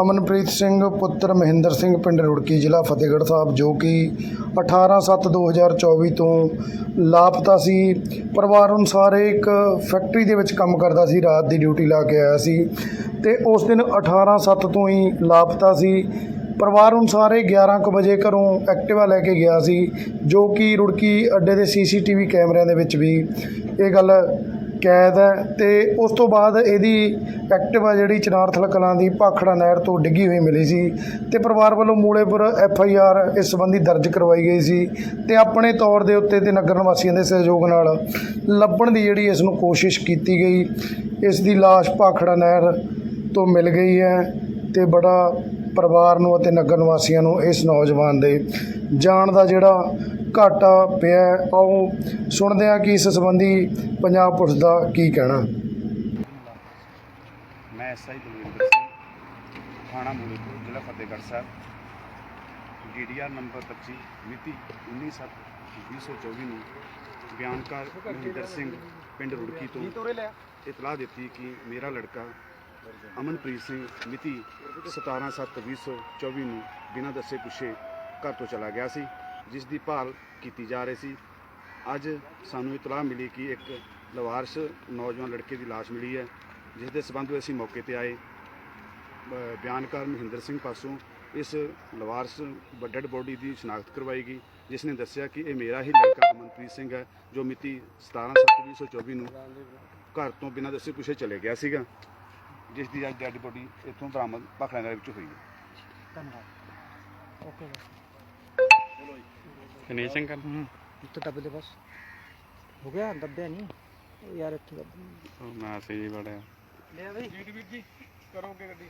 ਅਮਨਪ੍ਰੀਤ ਸਿੰਘ, ਪੁੱਤਰ ਮਹਿੰਦਰ ਸਿੰਘ, ਪਿੰਡ ਰੁੜਕੀ ਜ਼ਿਲ੍ਹਾ ਫਤਿਹਗੜ੍ਹ ਸਾਹਿਬ, ਜੋ ਕਿ 18/7/2024 ਤੋਂ ਲਾਪਤਾ ਸੀ। ਪਰਿਵਾਰ ਅਨੁਸਾਰ ਇੱਕ ਫੈਕਟਰੀ ਦੇ ਵਿੱਚ ਕੰਮ ਕਰਦਾ ਸੀ, ਰਾਤ ਦੀ ਡਿਊਟੀ ਲਾ ਕੇ ਆਇਆ ਸੀ ਤੇ ਉਸ ਦਿਨ 18/7 ਤੋਂ ਹੀ ਲਾਪਤਾ ਸੀ। ਪਰਿਵਾਰ ਅਨੁਸਾਰ ਇਹ 11 ਕੁ ਵਜੇ ਘਰੋਂ ਐਕਟਿਵਾ ਲੈ ਕੇ ਗਿਆ ਸੀ, ਜੋ ਕਿ ਰੁੜਕੀ ਅੱਡੇ ਦੇ ਸੀਸੀਟੀਵੀ ਕੈਮਰਿਆਂ ਦੇ ਵਿੱਚ ਵੀ। ਇਹ ਗੱਲ ਕੈਦ ਹੈ ਤੇ ਉਸ ਤੋਂ ਬਾਅਦ ਇਹਦੀ ਐਕਟਿਵਾ ਜਿਹੜੀ ਚਨਾਰਥਲ ਕਲਾਂ ਦੀ ਭਾਖੜਾ ਨਹਿਰ ਤੋਂ ਡਿੱਗੀ ਹੋਈ ਮਿਲੀ ਸੀ ਤੇ ਪਰਿਵਾਰ ਵੱਲੋਂ ਮੂਲੇਪੁਰ ਐਫ ਆਈ ਆਰ ਇਸ ਸੰਬੰਧੀ ਦਰਜ ਕਰਵਾਈ ਗਈ ਸੀ ਤੇ ਆਪਣੇ ਤੌਰ ਦੇ ਉੱਤੇ ਤੇ ਨਗਰ ਨਿਵਾਸੀਆਂ ਦੇ ਸਹਿਯੋਗ ਨਾਲ ਲੱਭਣ ਦੀ ਜਿਹੜੀ ਇਸ ਨੂੰ ਕੋਸ਼ਿਸ਼ ਕੀਤੀ ਗਈ, ਇਸ ਦੀ ਲਾਸ਼ ਭਾਖੜਾ ਨਹਿਰ ਤੋਂ ਮਿਲ ਗਈ ਹੈ ਤੇ ਬੜਾ ਪਰਿਵਾਰ ਨੂੰ ਅਤੇ ਨਗਰ ਨਿਵਾਸੀਆਂ ਨੂੰ ਇਸ ਨੌਜਵਾਨ ਦੇ ਜਾਣ ਦਾ ਜਿਹੜਾ ਘਾਟਾ ਪਿਆ ਆਓ ਸੁਣਦੇ ਹਾਂ ਕਿ ਇਸ ਸੰਬੰਧੀ ਪੰਜਾਬ ਪੁਲਿਸ ਦਾ ਕੀ ਕਹਿਣਾ। ਮੈਂ ਐਸਆਈ ਬਲਵਿੰਦਰ ਸਿੰਘ ਥਾਣਾ ਮੂਲਪੁਰ ਜ਼ਿਲ੍ਹਾ ਫਤਿਹਗੜ੍ਹ ਸਾਹਿਬ। ਡੀਡੀਆਰ ਨੰਬਰ 25 ਮਿਤੀ 19/7/2024 ਨੂੰ ਬਿਆਨਕਾਰ ਮਹਿੰਦਰ ਸਿੰਘ ਪਿੰਡ ਰੁੜਕੀ ਤੋਂ ਇਤਲਾਹ ਦਿੱਤੀ ਕਿ ਮੇਰਾ ਲੜਕਾ ਅਮਨਪ੍ਰੀਤ ਸਿੰਘ, ਮਿਤੀ 17/7/2024 ਨੂੰ ਬਿਨਾਂ ਦੱਸੇ ਪੁੱਛੇ ਘਰ ਤੋਂ ਚਲਾ ਗਿਆ ਸੀ। ਜਿਸ ਦੀ ਭਾਲ ਕੀਤੀ ਜਾ ਰਹੀ ਸੀ। ਅੱਜ ਸਾਨੂੰ ਇਤਲਾਹ ਮਿਲੀ ਕਿ ਇੱਕ ਲਵਾਰਸ ਨੌਜਵਾਨ ਲੜਕੇ ਦੀ ਲਾਸ਼ ਮਿਲੀ ਹੈ, ਜਿਸ ਦੇ ਸਬੰਧ ਵਿੱਚ ਅਸੀਂ ਮੌਕੇ ਤੇ ਆਏ। ਬਿਆਨਕਾਰ ਮਹਿੰਦਰ ਸਿੰਘ ਪਾਸੋਂ ਇਸ ਲਵਾਰਸ ਡੈੱਡ ਬੋਡੀ ਦੀ ਸ਼ਨਾਖਤ ਕਰਵਾਈ ਗਈ, ਜਿਸ ਨੇ ਦੱਸਿਆ ਕਿ ਇਹ ਮੇਰਾ ਹੀ ਲੜਕਾ ਅਮਨਪ੍ਰੀਤ ਸਿੰਘ ਹੈ, ਜੋ ਮਿਤੀ 17/7/2024 ਨੂੰ ਘਰ ਤੋਂ ਬਿਨਾਂ ਦੱਸੇ ਪੁੱਛੇ ਚਲੇ ਗਿਆ ਸੀਗਾ, ਜਿਸ ਦੀ ਅੱਜ ਡੈੱਡ ਬੋਡੀ ਇੱਥੋਂ ਬਰਾਮਦ ਭਾਖੜਾ ਵਿੱਚ ਹੋਈ ਹੈ। ਧੰਨਵਾਦ। ਦਿਨੇਸ਼ ਸਿੰਘ ਗੱਲ ਉੱਤੇ ਦੱਬ ਦੇ ਬਸ। ਹੋ ਗਿਆ ਦੱਬਿਆ ਨਹੀਂ ਉਹ ਯਾਰ ਇੱਥੇ ਦੱਬ ਮੈਂ ਸਹੀ ਬੜਿਆ ਲਿਆ ਬਈ। ਵੀਰ ਜੀ ਕਰੋਗੇ ਗੱਡੀ?